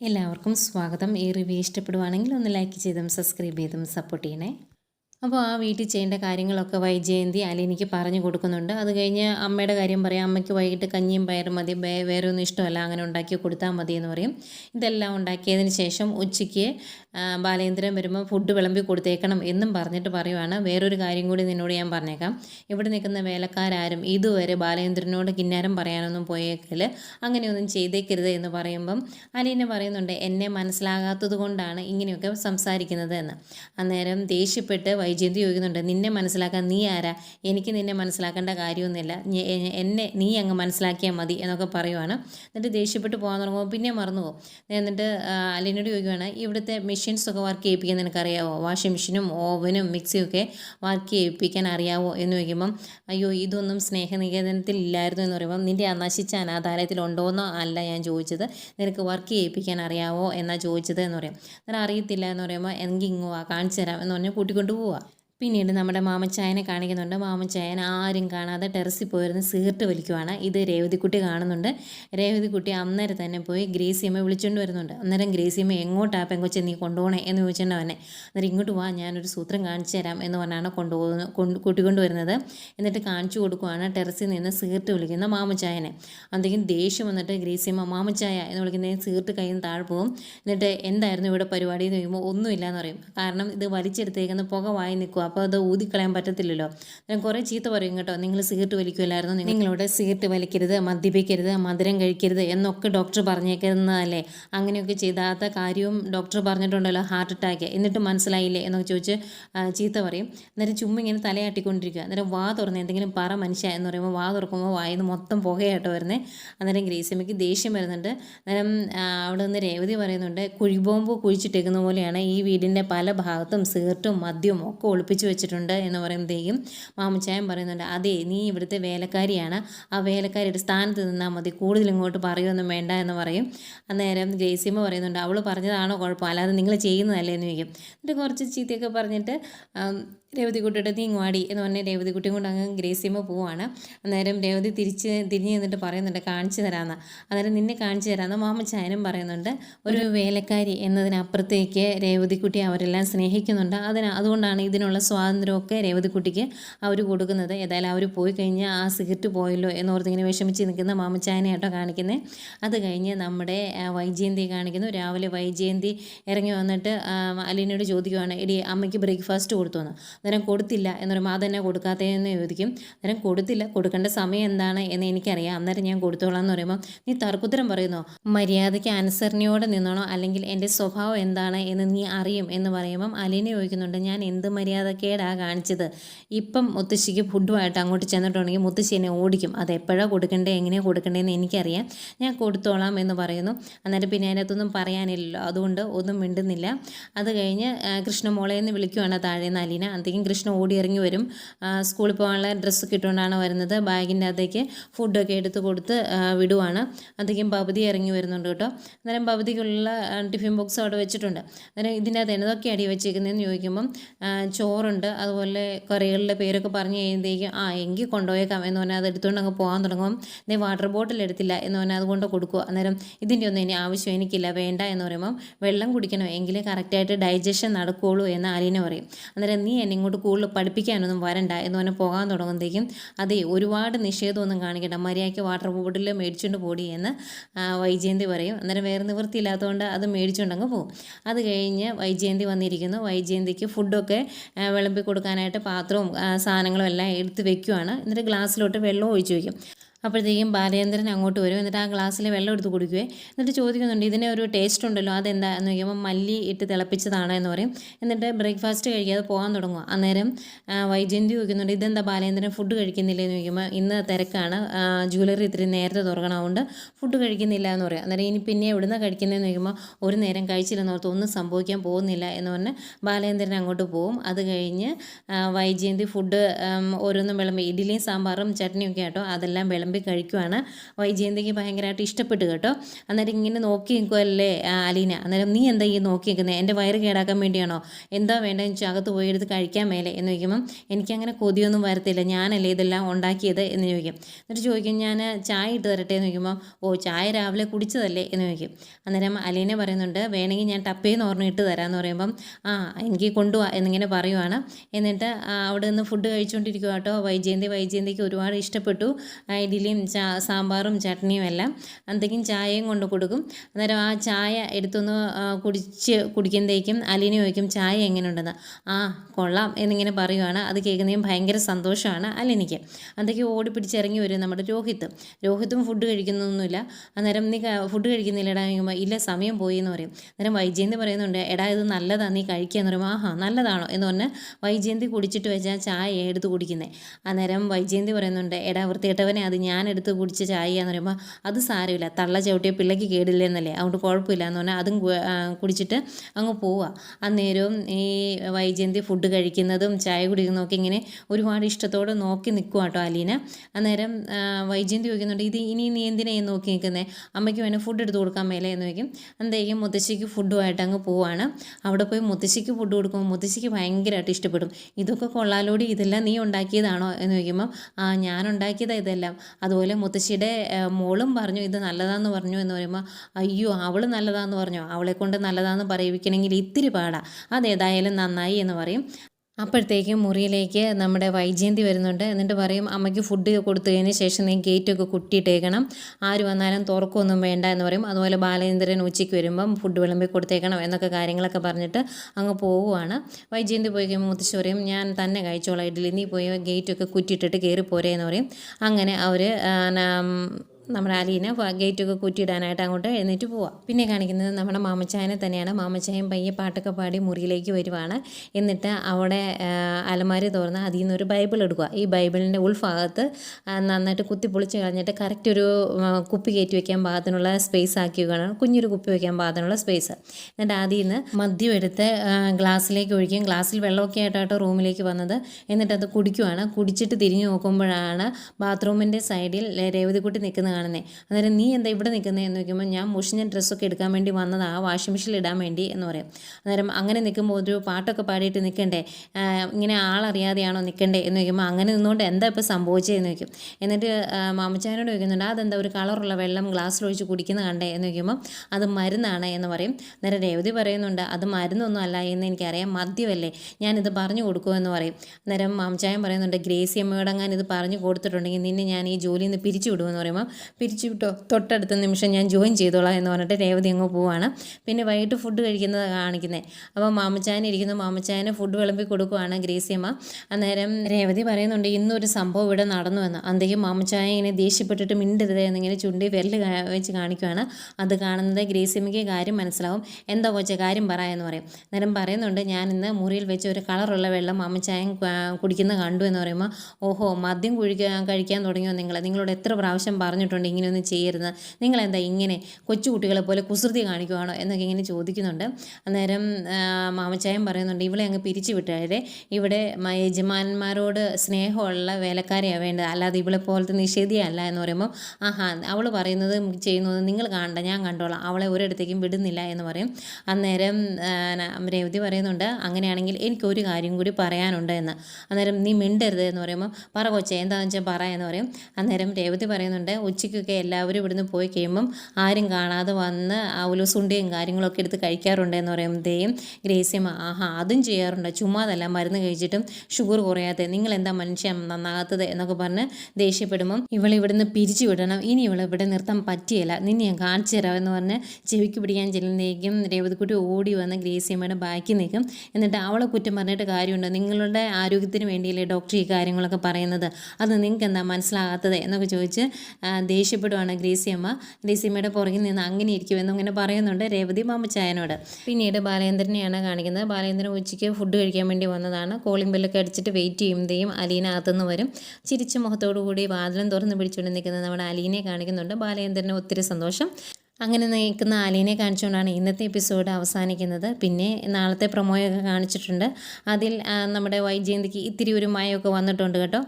എല്ലാവർക്കും സ്വാഗതം. ഈ റിവ്യൂ ഇഷ്ടപ്പെടുവാണെങ്കിൽ ഒന്ന് ലൈക്ക് ചെയ്തും സബ്സ്ക്രൈബ് ചെയ്തും സപ്പോർട്ട് ചെയ്യണേ. അപ്പോൾ ആ വീട്ടിൽ ചെയ്യേണ്ട കാര്യങ്ങളൊക്കെ വൈജയന്തി അലിനിക്ക് പറഞ്ഞു കൊടുക്കുന്നുണ്ട്. അത് കഴിഞ്ഞ് അമ്മയുടെ കാര്യം പറയാം. അമ്മയ്ക്ക് വൈകിട്ട് കഞ്ഞിയും പയറും മതി. വേറെ ഒന്നും ഇഷ്ടമല്ല. അങ്ങനെ ഉണ്ടാക്കി കൊടുത്താൽ മതി എന്ന് പറയും. ഇതെല്ലാം ഉണ്ടാക്കിയതിന് ശേഷം ഉച്ചയ്ക്ക് ബാലേന്ദ്രൻ വരുമ്പോൾ ഫുഡ് വിളമ്പി കൊടുത്തേക്കണം എന്നും പറഞ്ഞിട്ട് പറയുവാണ്. വേറൊരു കാര്യം കൂടി നിന്നോട് ഞാൻ പറഞ്ഞേക്കാം. ഇവിടെ നിൽക്കുന്ന വേലക്കാരും ഇതുവരെ ബാലേന്ദ്രനോട് കിന്നാരം പറയാനൊന്നും പോയേക്കൽ അങ്ങനെയൊന്നും ചെയ്തേക്കരുത് എന്ന് പറയുമ്പം അലീന പറയുന്നുണ്ട് എന്നെ മനസ്സിലാകാത്തത് കൊണ്ടാണ് ഇങ്ങനെയൊക്കെ സംസാരിക്കുന്നത് എന്ന്. അന്നേരം ദേഷ്യപ്പെട്ട് വൈജയന്തി ചോദിക്കുന്നുണ്ട് നിന്നെ മനസ്സിലാക്കാൻ നീ ആരാ? എനിക്ക് നിന്നെ മനസ്സിലാക്കേണ്ട കാര്യമൊന്നുമില്ല. എന്നെ നീ അങ്ങ് മനസ്സിലാക്കിയാൽ മതി എന്നൊക്കെ പറയുവാണ്. എന്നിട്ട് ദേഷ്യപ്പെട്ട് പോകാൻ തുടങ്ങുമ്പോൾ പിന്നെ മറന്നു പോകും എന്നിട്ട് അലീനോട് ചോദിക്കുവാണ് ഇവിടുത്തെ ഒക്കെ വർക്ക് ചെയ്യിപ്പിക്കാൻ നിനക്കറിയാവോ? വാഷിംഗ് മെഷീനും ഓവനും മിക്സിയും ഒക്കെ വർക്ക് ചെയ്യിപ്പിക്കാൻ അറിയാവോ എന്ന് ചോദിക്കുമ്പം അയ്യോ ഇതൊന്നും സ്നേഹനികേതനത്തിൽ ഇല്ലായിരുന്നു എന്ന് പറയുമ്പം നിന്റെ നശിച്ച അനാഥാലയത്തിൽ ഉണ്ടോയെന്നോ അല്ല ഞാൻ ചോദിച്ചത്. നിനക്ക് വർക്ക് ചെയ്യിപ്പിക്കാൻ അറിയാവോ? എന്നാ ചോദിച്ചത് എന്ന് പറയും. അന്നേരം അറിയത്തില്ല എന്ന് പറയുമ്പോൾ എനിക്ക് ഇങ്ങ് കാണിച്ചു തരാം എന്ന് പറഞ്ഞ് കൂട്ടിക്കൊണ്ട് പോവാ. പിന്നീട് നമ്മുടെ മാമച്ചായനെ കാണിക്കുന്നുണ്ട്. മാമച്ചായൻ ആരും കാണാതെ ടെറസിൽ പോയിരുന്ന് സീർട്ട് വലിക്കുവാണ്. ഇത് രേവതിക്കുട്ടി കാണുന്നുണ്ട്. രേവതിക്കുട്ടി അന്നേരം തന്നെ പോയി ഗ്രേസിയമ്മ വിളിച്ചുകൊണ്ട് വരുന്നുണ്ട്. അന്നേരം ഗ്രേസിയമ്മ എങ്ങോട്ടാ പെങ്കൊച്ചെ നീ കൊണ്ടുപോകണേ എന്ന് ചോദിച്ചിട്ടുണ്ട് അവനെ അന്നേരം ഇങ്ങോട്ട് വാ ഞാനൊരു സൂത്രം കാണിച്ചു തരാം എന്ന് പറഞ്ഞാണ് കൊണ്ടുപോകുന്ന കൊണ്ട് കൂട്ടിക്കൊണ്ട് വരുന്നത്. എന്നിട്ട് കാണിച്ചു കൊടുക്കുവാണ് ടെറസിൽ നിന്ന് സീർട്ട് വിളിക്കുന്ന മാമച്ചായനെ. അന്തെങ്കിലും ദേഷ്യം വന്നിട്ട് ഗ്രേസിയമ്മ മാമച്ചായ എന്ന് വിളിക്കുന്ന സീർട്ട് കയ്യിൽ നിന്ന് താഴെ പോകും. എന്നിട്ട് എന്തായിരുന്നു ഇവിടെ പരിപാടി എന്ന് ചോദിക്കുമ്പോൾ ഒന്നുമില്ല എന്ന് പറയും. കാരണം ഇത് വലിച്ചെടുത്തേക്കുന്ന പുക വായി നിൽക്കുക അപ്പോൾ അത് ഊതിക്കളയാൻ പറ്റത്തില്ലല്ലോ. ഞാൻ കുറേ ചീത്ത പറയും കേട്ടോ. നിങ്ങൾ സിഗരറ്റ് വലിക്കുമല്ലായിരുന്നു നിങ്ങളോട് സിഗരറ്റ് വലിക്കരുത് മദ്യപിക്കരുത് മധുരം കഴിക്കരുത് എന്നൊക്കെ ഡോക്ടർ പറഞ്ഞേക്കുന്നതല്ലേ. അങ്ങനെയൊക്കെ ചെയ്താത്ത കാര്യവും ഡോക്ടർ പറഞ്ഞിട്ടുണ്ടല്ലോ ഹാർട്ട് അറ്റാക്ക് എന്നിട്ട് മനസ്സിലായില്ലേ എന്നൊക്കെ ചോദിച്ച് ചീത്ത പറയും. അന്നേരം ചുമ്മാ ഇങ്ങനെ തലയാട്ടിക്കൊണ്ടിരിക്കുക. അന്നേരം വാ തുറന്ന് എന്തെങ്കിലും പറ മനുഷ്യ എന്ന് പറയുമ്പോൾ വാ തുറക്കുമ്പോൾ വായിന്ന് മൊത്തം പുകയാട്ടോ വരുന്നത് അന്നേരം ഗ്രേസിയമ്മയ്ക്ക് ദേഷ്യം വരുന്നുണ്ട്. അന്നേരം അവിടെ നിന്ന് രേവതി പറയുന്നുണ്ട് കുഴിബോംബ് കുഴിച്ചിട്ടേക്കുന്ന പോലെയാണ് ഈ വീടിന്റെ പല ഭാഗത്തും സീർട്ടും മദ്യവും ഒക്കെ ഒളിപ്പിച്ച് വെച്ചിട്ടുണ്ട് എന്ന് പറയുമ്പോഴത്തേക്കും മാമുച്ചായൻ പറയുന്നുണ്ട് അതെ നീ ഇവിടുത്തെ വേലക്കാരിയാണ്. ആ വേലക്കാരിയുടെ സ്ഥാനത്ത് നിന്നാൽ മതി. കൂടുതൽ ഇങ്ങോട്ട് പറയുമൊന്നും വേണ്ട എന്ന് പറയും. അന്നേരം ഗ്രേസിയമ്മ പറയുന്നുണ്ട് അവൾ പറഞ്ഞതാണോ കുഴപ്പം? അല്ലാതെ നിങ്ങൾ ചെയ്യുന്നതല്ലേ? എന്ന് ചോദിക്കും. എന്നിട്ട് കുറച്ച് ചീത്തയൊക്കെ പറഞ്ഞിട്ട് രേവതിക്കുട്ടിയുടെ നീ ഇങ്ങുവാടി എന്ന് പറഞ്ഞ് രേവതിക്കുട്ടിയും കൊണ്ട് അങ്ങ് ഗ്രേസിയമ്മ പോവാണ് അന്നേരം രേവതി തിരിച്ച് തിരിഞ്ഞ് നിന്നിട്ട് പറയുന്നുണ്ട് കാണിച്ചു തരാമെന്ന് അന്നേരം നിന്നെ കാണിച്ചു തരാമെന്ന് മാമച്ചായനും പറയുന്നുണ്ട്. ഒരു വേലക്കാരി എന്നതിനപ്പുറത്തേക്ക് രേവതിക്കുട്ടി അവരെല്ലാം സ്നേഹിക്കുന്നുണ്ട്. അതിന് അതുകൊണ്ടാണ് ഇതിനുള്ള സ്വാതന്ത്ര്യമൊക്കെ രേവതിക്കുട്ടിക്ക് അവർ കൊടുക്കുന്നത്. ഏതായാലും അവർ പോയി കഴിഞ്ഞാൽ ആ സിഗരറ്റ് പോയല്ലോ എന്നോർത്തിങ്ങനെ വിഷമിച്ച് നിൽക്കുന്ന മാമച്ചായനെ കേട്ടോ കാണിക്കുന്നത് അത് കഴിഞ്ഞ് നമ്മുടെ വൈജയന്തി കാണിക്കുന്നു. രാവിലെ വൈജയന്തി ഇറങ്ങി വന്നിട്ട് അലീനയോട് ചോദിക്കുവാണ് എടി അമ്മയ്ക്ക് ബ്രേക്ക്ഫാസ്റ്റ് കൊടുത്തു അന്നേരം കൊടുത്തില്ല എന്ന് പറയുമ്പോൾ അതെന്നെ കൊടുക്കാത്തതെന്ന് ചോദിക്കും. അന്നേരം കൊടുത്തില്ല കൊടുക്കേണ്ട സമയം എന്താണ് എന്ന് എനിക്കറിയാം. അന്നേരം ഞാൻ കൊടുത്തോളാം എന്ന് പറയുമ്പോൾ നീ തർക്കുത്തരം പറയുന്നോ? മര്യാദയ്ക്ക് അനുസരണയോടെ നിന്നോണോ? അല്ലെങ്കിൽ എന്റെ സ്വഭാവം എന്താണ് എന്ന് നീ അറിയും എന്ന് പറയുമ്പം അലീന ചോദിക്കുന്നുണ്ട് ഞാൻ എന്ത് മര്യാദക്കേടാ കാണിച്ചത്? ഇപ്പം മുത്തശ്ശിക്ക് ഫുഡുമായിട്ട് അങ്ങോട്ട് ചെന്നിട്ടുണ്ടെങ്കിൽ മുത്തശ്ശി എന്നെ ഓടിക്കും. അത് എപ്പോഴാണ് കൊടുക്കേണ്ടത് എങ്ങനെയാണ് കൊടുക്കേണ്ടതെന്ന് എനിക്കറിയാം. ഞാൻ കൊടുത്തോളാം എന്ന് പറയുന്നു. അന്നേരം പിന്നെ അതിനകത്തൊന്നും പറയാനില്ലല്ലോ. അതുകൊണ്ട് ഒന്നും മിണ്ടുന്നില്ല. അത് കഴിഞ്ഞ് കൃഷ്ണമോളെ എന്ന് വിളിക്കുവാണ് താഴെ നിന്ന് അലീന. അന്തേക്കും കൃഷ്ണ ഓടി ഇറങ്ങി വരും സ്കൂളിൽ പോകാനുള്ള ഡ്രസ്സ് ഇട്ടുകൊണ്ടാണ് വരുന്നത്. ബാഗിന്റെ അകത്തേക്ക് ഫുഡൊക്കെ എടുത്ത് കൊടുത്ത് വിടുവാണ്. അതേക്കും ഭവതി ഇറങ്ങി വരുന്നുണ്ട് കേട്ടോ. അന്നേരം ഭവതിക്കുള്ള ടിഫിൻ ബോക്സ് അവിടെ വെച്ചിട്ടുണ്ട്. അന്നേരം ഇതിന്റെ അകത്ത് എന്തൊക്കെ അടി വെച്ചേക്കുന്നതെന്ന് ചോദിക്കുമ്പം ചോറുണ്ട്. അതുപോലെ കറികളുടെ പേരൊക്കെ പറഞ്ഞു കഴിയുമ്പോഴത്തേക്കും ആ എങ്കിൽ കൊണ്ടുപോയേക്കാം എന്ന് പറഞ്ഞാൽ അത് എടുത്തുകൊണ്ട് അങ്ങ് പോകാൻ തുടങ്ങും നീ വാട്ടർ ബോട്ടിൽ എടുത്തില്ല എന്ന് പറഞ്ഞാൽ അതുകൊണ്ട് കൊടുക്കുക. അന്നേരം ഇതിന്റെ ഒന്നും ഇനി ആവശ്യം എനിക്കില്ല വേണ്ട എന്ന് പറയുമ്പം വെള്ളം കുടിക്കണം എങ്കിലേ കറക്റ്റായിട്ട് ഡൈജഷൻ നടക്കുകയുള്ളൂ എന്ന് ആലീന പറയും. അന്നേരം നീ എന്നെ ഇങ്ങോട്ട് കൂടുതൽ പഠിപ്പിക്കാനൊന്നും വരണ്ട എന്ന് പറഞ്ഞ് പോകാൻ തുടങ്ങുമ്പോഴത്തേക്കും അതെ ഒരുപാട് നിഷേധമൊന്നും കാണിക്കണ്ട. മര്യാദയ്ക്ക് വാട്ടർ ബോട്ടിൽ മേടിച്ചുകൊണ്ട് പോടി എന്ന് വൈജയന്തി പറയും. അന്നേരം വേറെ നിവൃത്തിയില്ലാത്തതുകൊണ്ട് അത് മേടിച്ചുകൊണ്ടങ്ങ് പോകും. അത് കഴിഞ്ഞ് വൈജയന്തി വന്നിരിക്കുന്നു. വൈജയന്തിക്ക് ഫുഡൊക്കെ വിളമ്പി കൊടുക്കാനായിട്ട് പാത്രവും സാധനങ്ങളും എല്ലാം എടുത്ത് വെക്കുവാണ്. എന്നിട്ട് ഗ്ലാസ്സിലോട്ട് വെള്ളം ഒഴിച്ച് വയ്ക്കും അപ്പോഴത്തേക്കും ബാലേന്ദ്രൻ അങ്ങോട്ട് വരും. എന്നിട്ട് ആ ഗ്ലാസ്സിൽ വെള്ളം എടുത്ത് കുടിക്കുകയും എന്നിട്ട് ചോദിക്കുന്നുണ്ട് ഇതിനെ ഒരു ടേസ്റ്റ് ഉണ്ടല്ലോ അതെന്താ? എന്ന് ചോദിക്കുമ്പോൾ മല്ലി ഇട്ട് തിളപ്പിച്ചതാണ് എന്ന് പറയും. എന്നിട്ട് ബ്രേക്ക്ഫാസ്റ്റ് കഴിക്കാതെ പോകാൻ തുടങ്ങും അന്നേരം വൈജയന്തി ചോദിക്കുന്നുണ്ട് ഇതെന്താ ബാലേന്ദ്രൻ ഫുഡ് കഴിക്കുന്നില്ല? എന്ന് ചോദിക്കുമ്പോൾ ഇന്ന് തിരക്കാണ്. ജ്വല്ലറി ഇത്തിരി നേരത്തെ തുറക്കണം. ഫുഡ് കഴിക്കുന്നില്ല എന്ന് പറയും. അന്നേരം ഇനി പിന്നെ എവിടുന്ന കഴിക്കുന്നതെന്ന് ചോദിക്കുമ്പോൾ ഒരു നേരം കഴിച്ചില്ലെന്ന് ഓർത്ത് ഒന്നും സംഭവിക്കാൻ പോകുന്നില്ല എന്ന് പറഞ്ഞ് ബാലേന്ദ്രൻ അങ്ങോട്ട് പോകും അത് കഴിഞ്ഞ് വൈജയന്തി ഫുഡ് ഓരോന്നും വിളമ്പി. ഇഡ്ഡലിയും സാമ്പാറും ചട്നിയും ഒക്കെ ആട്ടോ. അതെല്ലാം വിളമ്പി വിളമ്പി കഴിക്കുവാണ്. വൈജയന്തിക്ക് ഭയങ്കരമായിട്ട് ഇഷ്ടപ്പെട്ടു കേട്ടോ. അന്നേരം ഇങ്ങനെ നോക്കി നിൽക്കുമല്ലേ അലീന? അന്നേരം നീ എന്താ ഈ നോക്കി നിൽക്കുന്നത് എന്റെ വയറ് കേടാക്കാൻ വേണ്ടിയാണോ? എന്താ വേണ്ടതെന്ന് വെച്ചാൽ അകത്ത് പോയി എടുത്ത് കഴിക്കാൻ മേലെ എന്ന് ചോദിക്കുമ്പം എനിക്കങ്ങനെ കൊതിയൊന്നും വരത്തില്ല. ഞാനല്ലേ ഇതെല്ലാം ഉണ്ടാക്കിയത് എന്ന് ചോദിക്കും. എന്നിട്ട് ചോദിക്കും ഞാൻ ചായ ഇട്ട് തരട്ടെ എന്ന് ചോദിക്കുമ്പോൾ ഓ ചായ രാവിലെ കുടിച്ചതല്ലേ എന്ന് ചോദിക്കും. അന്നേരം അലീന പറയുന്നുണ്ട് വേണമെങ്കിൽ ഞാൻ ടപ്പേന്ന് ഓർമ്മ ഇട്ട് തരാമെന്ന് പറയുമ്പം ആ എനിക്ക് കൊണ്ടുപോവാ എന്നിങ്ങനെ പറയുവാണ്. എന്നിട്ട് അവിടെ നിന്ന് ഫുഡ് കഴിച്ചുകൊണ്ടിരിക്കുക കേട്ടോ. വൈജയന്തി വൈജയന്തിക്ക് ഒരുപാട് ഇഷ്ടപ്പെട്ടു. ഇഡ്ഡലിയും സാമ്പാറും ചട്നിയും എല്ലാം എന്തെങ്കിലും ചായയും കൊണ്ട് കൊടുക്കും. അന്നേരം ആ ചായ എടുത്തൊന്ന് കുടിച്ച് കുടിക്കുമ്പോഴേക്കും അലിനെ ചോദിക്കും ചായ എങ്ങനെയുണ്ടെന്ന് ആ കൊള്ളാം എന്നിങ്ങനെ പറയുവാണ്. അത് കേൾക്കുന്നതും ഭയങ്കര സന്തോഷമാണ് അലീനയ്ക്ക്. അതൊക്കെ ഓടി പിടിച്ചിറങ്ങി വരും നമ്മുടെ രോഹിത്ത്. രോഹിത്തും ഫുഡ് കഴിക്കുന്നൊന്നുമില്ല. അന്നേരം നീ ഫുഡ് കഴിക്കുന്നില്ലടാ ചോദിക്കുമ്പോൾ ഇല്ല സമയം പോയി എന്ന് പറയും. അന്നേരം വൈജയന്തി പറയുന്നുണ്ട് എടാ ഇത് നല്ലതാണ് നീ കഴിക്കുക എന്ന് പറയുമ്പോൾ ആഹാ നല്ലതാണോ? എന്ന് പറഞ്ഞ് വൈജയന്തി കുടിച്ചിട്ട് വെച്ചാൽ ചായ എടുത്ത് കുടിക്കുന്നത് അന്നേരം വൈജയന്തി പറയുന്നുണ്ട് എടാ വൃത്തികെട്ടവനെ അത് ഞാൻ എടുത്ത് കുടിച്ച ചായ എന്ന് പറയുമ്പോൾ അത് സാരമില്ല. തള്ള ചവിട്ടിയ പിള്ളയ്ക്ക് കേടില്ലെന്നല്ലേ? അതുകൊണ്ട് കുഴപ്പമില്ല എന്ന് പറഞ്ഞാൽ അതും കുടിച്ചിട്ട് അങ്ങ് പോവുക അന്നേരവും ഈ വൈജയന്തി ഫുഡ് കഴിക്കുന്നതും ചായ കുടിക്കുന്നതൊക്കെ ഇങ്ങനെ ഒരുപാട് ഇഷ്ടത്തോടെ നോക്കി നിൽക്കുക കേട്ടോ അലീന. അന്നേരം വൈജയന്തി ചോദിക്കുന്നുണ്ട് ഇത് ഇനി നീ എന്തിനാ നോക്കി നിൽക്കുന്നത് അമ്മയ്ക്ക് വേണേൽ ഫുഡ് എടുത്ത് കൊടുക്കാൻ മേലെ? എന്ന് ചോദിക്കും. എന്തേക്കും മുത്തശ്ശിക്ക് ഫുഡുമായിട്ട് അങ്ങ് പോവാണ്. അവിടെ പോയി മുത്തശ്ശിക്ക് ഫുഡ് കൊടുക്കുമ്പോൾ മുത്തശ്ശിക്ക് ഭയങ്കരമായിട്ട് ഇഷ്ടപ്പെടും. ഇതൊക്കെ കൊള്ളാലോടി ഇതെല്ലാം നീ ഉണ്ടാക്കിയതാണോ? എന്ന് ചോദിക്കുമ്പോൾ ആ ഞാൻ ഉണ്ടാക്കിയതാണ് ഇതെല്ലാം. അതുപോലെ മുത്തശ്ശിയുടെ മോളും പറഞ്ഞു ഇത് നല്ലതാന്ന് പറഞ്ഞു എന്ന് പറയുമ്പോൾ അയ്യോ അവൾ നല്ലതാന്ന് പറഞ്ഞു? അവളെ കൊണ്ട് നല്ലതാന്ന് പറയിപ്പിക്കണമെങ്കിൽ ഇത്തിരി പാടാ. അതേതായാലും നന്നായി എന്ന് പറയും. അപ്പോഴത്തേക്കും മുറിയിലേക്ക് നമ്മുടെ വൈജയന്തി വരുന്നുണ്ട്. എന്നിട്ട് പറയും അമ്മയ്ക്ക് ഫുഡ് കൊടുത്തതിന് ശേഷം നീ ഗേറ്റൊക്കെ കുട്ടിയിട്ടേക്കണം. ആര് വന്നാലും തുറക്കൊന്നും വേണ്ട എന്ന് പറയും. അതുപോലെ ബാലേന്ദ്രൻ ഉച്ചയ്ക്ക് വരുമ്പം ഫുഡ് വിളമ്പി കൊടുത്തേക്കണം എന്നൊക്കെ കാര്യങ്ങളൊക്കെ പറഞ്ഞിട്ട് അങ്ങ് പോവുകയാണ് വൈജയന്തി പോയി കഴിയുമ്പോൾ മുത്തശ്ശി പറയും ഞാൻ തന്നെ കഴിച്ചോളാം. ഇഡ്ഡലി. നീ പോയി ഗേറ്റൊക്കെ കുറ്റിയിട്ടിട്ട് കയറി പോരേ എന്ന് പറയും. അങ്ങനെ അവർ നമ്മുടെ അലീനെ ഗേറ്റൊക്കെ കൂറ്റിയിടാനായിട്ട് അങ്ങോട്ട് എഴുന്നേറ്റ് പോവാം. പിന്നെ കാണിക്കുന്നത് നമ്മുടെ മാമച്ചായനെ തന്നെയാണ്. മാമച്ചായൻ പയ്യെ പാട്ടൊക്കെ പാടി മുറിയിലേക്ക് വരുവാണ്. എന്നിട്ട് അവിടെ അലമാരി തുറന്ന് അതിൽ നിന്നൊരു ബൈബിൾ എടുക്കുക ഈ ബൈബിളിന്റെ ഉൾഭാഗത്ത് നന്നായിട്ട് കുത്തി പൊളിച്ച് കളഞ്ഞിട്ട് കറക്റ്റ് ഒരു കുപ്പി കയറ്റി വെക്കാൻ പാകത്തിനുള്ള സ്പേസ് ആക്കി വെക്കുകയാണ് കുഞ്ഞൊരു കുപ്പി വെക്കാൻ പാകത്തിനുള്ള സ്പേസ്. എന്നിട്ട് അതിൽ നിന്ന് മദ്യം എടുത്ത് ഗ്ലാസ്സിലേക്ക് ഒഴിക്കും ഗ്ലാസ്സിൽ വെള്ളമൊക്കെ ആയിട്ടാട്ടോ റൂമിലേക്ക് വന്നത്. എന്നിട്ട് അത് കുടിക്കുവാണ്. കുടിച്ചിട്ട് തിരിഞ്ഞു നോക്കുമ്പോഴാണ് ബാത്റൂമിന്റെ സൈഡിൽ രേവതിക്കുട്ടി നിൽക്കുന്നത് കാണുന്നത് അന്നേരം നീ എന്താ ഇവിടെ നിൽക്കുന്നത് എന്ന് നോക്കുമ്പോൾ ഞാൻ മുഷിഞ്ഞ ഡ്രസ്സൊക്കെ എടുക്കാൻ വേണ്ടി വന്നതാ വാഷിംഗ് മെഷീനിൽ ഇടാൻ വേണ്ടി എന്ന് പറയും. അന്നേരം അങ്ങനെ നിൽക്കുമ്പോൾ ഒരു പാട്ടൊക്കെ പാടിയിട്ട് നിൽക്കണ്ടേ? ഇങ്ങനെ ആളറിയാതെയാണോ നിൽക്കണ്ടേ? എന്ന് ചോദിക്കുമ്പോൾ അങ്ങനെ നിന്നുകൊണ്ട് എന്താ ഇപ്പോൾ സംഭവിച്ചതെന്ന് ചോദിക്കും. എന്നിട്ട് മാമച്ചാനോട് ചോദിക്കുന്നുണ്ട് അതെന്താ ഒരു കളറുള്ള വെള്ളം ഗ്ലാസ്സിലൊഴിച്ച് കുടിക്കുന്ന കണ്ടേ? എന്ന് ചോദിക്കുമ്പോൾ അത് മരുന്നാണ് എന്ന് പറയും. അന്നേരം രേവതി പറയുന്നുണ്ട് അത് മരുന്നൊന്നും അല്ല എന്ന് എനിക്കറിയാം മദ്യമല്ലേ? ഞാനിത് പറഞ്ഞു കൊടുക്കുമെന്ന് പറയും. അന്നേരം മാമച്ചായൻ പറയുന്നുണ്ട് ഗ്രേസി അമ്മയോടങ്ങാൻ ഇത് പറഞ്ഞു കൊടുത്തിട്ടുണ്ടെങ്കിൽ നിന്നെ ഞാൻ ഈ ജോലിയിൽ നിന്ന് പിരിച്ചു വിടുമെന്ന് പറയുമ്പോൾ പിരിച്ചു വിട്ടോ? തൊട്ടടുത്ത നിമിഷം ഞാൻ ജോയിൻ ചെയ്തോളാം എന്ന് പറഞ്ഞിട്ട് രേവതി അങ്ങ് പോവാണ്. പിന്നെ വൈകിട്ട് ഫുഡ് കഴിക്കുന്നത് കാണിക്കുന്നത് അപ്പോൾ മാമച്ചായൻ ഇരിക്കുന്നു. മാമച്ചായന് ഫുഡ് വിളമ്പി കൊടുക്കുവാണ് ഗ്രേസിയമ്മ. അന്നേരം രേവതി പറയുന്നുണ്ട് ഇന്നൊരു സംഭവം ഇവിടെ നടന്നു എന്ന് അന്തേക്കും മാമച്ചായ ഇങ്ങനെ ദേഷ്യപ്പെട്ടിട്ട് മിണ്ടരുത് എന്നിങ്ങനെ ചുണ്ടി വിരൽ വെച്ച് കാണിക്കുവാണ്. അത് കാണുന്നത് ഗ്രേസിയമ്മയ്ക്ക് കാര്യം മനസ്സിലാവും. എന്താ കൊച്ച കാര്യം പറ എന്ന് പറയും. അന്നേരം പറയുന്നുണ്ട് ഞാൻ ഇന്ന് മുറിയിൽ വെച്ച് ഒരു കളറുള്ള വെള്ളം മാമച്ചായൻ കുടിക്കുന്ന കണ്ടു എന്ന് പറയുമ്പോൾ ഓഹോ മദ്യം കുഴിക്കാൻ കഴിക്കാൻ തുടങ്ങിയോ നിങ്ങൾ നിങ്ങളോട് എത്ര പ്രാവശ്യം പറഞ്ഞിട്ടുണ്ട്? പറഞ്ഞിട്ടുണ്ട് ഇങ്ങനെയൊന്നും ചെയ്യരുത്. നിങ്ങളെന്താ ഇങ്ങനെ കൊച്ചുകുട്ടികളെ പോലെ കുസൃതി കാണിക്കുവാണോ? എന്നൊക്കെ ഇങ്ങനെ ചോദിക്കുന്നുണ്ട്. അന്നേരം മാമച്ചായം പറയുന്നുണ്ട് ഇവളെ അങ്ങ് പിരിച്ചു വിട്ടാലേ ഇവിടെ യജമാനന്മാരോട് സ്നേഹമുള്ള വേലക്കാരെയാണ് വേണ്ടത്. അല്ലാതെ ഇവളെ പോലത്തെ നിഷേധിയല്ല എന്ന് പറയുമ്പോൾ ആഹാ അവൾ പറയുന്നത് ചെയ്യുന്നത് നിങ്ങൾ കാണണ്ട ഞാൻ കണ്ടോളാം. അവളെ ഒരിടത്തേക്കും വിടുന്നില്ല എന്ന് പറയും. അന്നേരം രേവതി പറയുന്നുണ്ട് അങ്ങനെയാണെങ്കിൽ എനിക്കൊരു കാര്യം കൂടി പറയാനുണ്ട് എന്ന്. അന്നേരം നീ മിണ്ടരുത് എന്ന് പറയുമ്പോൾ പറ കൊച്ചേ എന്താണെന്ന് വെച്ചാൽ പറ എന്ന് പറയും. അന്നേരം രേവതി പറയുന്നുണ്ട് ഉച്ച ഉച്ചയ്ക്കൊക്കെ എല്ലാവരും ഇവിടുന്ന് പോയി കഴിയുമ്പം ആരും കാണാതെ വന്ന് ഉലുസുണ്ടയും കാര്യങ്ങളൊക്കെ എടുത്ത് കഴിക്കാറുണ്ട് എന്ന് പറയുമ്പോഴത്തേയും ഗ്രേസ്യം ആഹാ അതും ചെയ്യാറുണ്ട്. ചുമ്മാതല്ല മരുന്ന് കഴിച്ചിട്ടും ഷുഗർ കുറയാതെ നിങ്ങൾ എന്താ മനുഷ്യൻ നന്നാകാത്തത് എന്നൊക്കെ പറഞ്ഞ് ദേഷ്യപ്പെടുമ്പം ഇവളിവിടുന്ന് പിരിച്ചു വിടണം. ഇനി ഇവളെ ഇവിടെ നിർത്താൻ പറ്റിയല്ല നിന്നെ ഞാൻ കാണിച്ചു തരാം എന്ന് പറഞ്ഞ് ചെവിക്ക് പിടിക്കാൻ ചെല്ലുന്നേക്കും രേവതിക്കുട്ടി ഓടി വന്ന് ഗ്രേസ്യമ്മയുടെ ബാക്കി നിൽക്കും. എന്നിട്ട് അവളെ കുറ്റം പറഞ്ഞിട്ട് കാര്യമുണ്ട്. നിങ്ങളുടെ ആരോഗ്യത്തിന് വേണ്ടിയല്ലേ ഡോക്ടർ ഈ കാര്യങ്ങളൊക്കെ പറയുന്നത്? അത് നിങ്ങൾക്ക് എന്താ മനസ്സിലാകാത്തത് എന്നൊക്കെ ചോദിച്ച് ദേഷ്യപ്പെടുവാണ് ഗ്രേസിയമ്മ. ഗ്രേസിയമ്മയുടെ പുറകിൽ നിന്ന് അങ്ങനെ ഇരിക്കുമെന്നും ഇങ്ങനെ പറയുന്നുണ്ട് രേവതി മാമച്ചായനോട്. പിന്നീട് ബാലേന്ദ്രനെയാണ് കാണിക്കുന്നത്. ബാലേന്ദ്രൻ ഉച്ചയ്ക്ക് ഫുഡ് കഴിക്കാൻ വേണ്ടി വന്നതാണ്. കോളിംഗ് ബെല്ലൊക്കെ അടിച്ചിട്ട് വെയിറ്റ് ചെയ്യുമ്പോഴേയും അലീന അകത്തുനിന്ന് വരും. ചിരിച്ച മുഖത്തോടു കൂടി വാതിലും തുറന്ന് പിടിച്ചുകൊണ്ട് നിൽക്കുന്നത് നമ്മുടെ അലീനെ കാണിക്കുന്നുണ്ട്. ബാലേന്ദ്രന് ഒത്തിരി സന്തോഷം. അങ്ങനെ നിൽക്കുന്ന ആലീനെ കാണിച്ചുകൊണ്ടാണ് ഇന്നത്തെ എപ്പിസോഡ് അവസാനിക്കുന്നത്. പിന്നെ നാളത്തെ പ്രൊമോയൊക്കെ കാണിച്ചിട്ടുണ്ട്. അതിൽ നമ്മുടെ വൈജയന്തിക്ക് ഇത്തിരി ഒരു മയമൊക്കെ വന്നിട്ടുണ്ട് കേട്ടോ.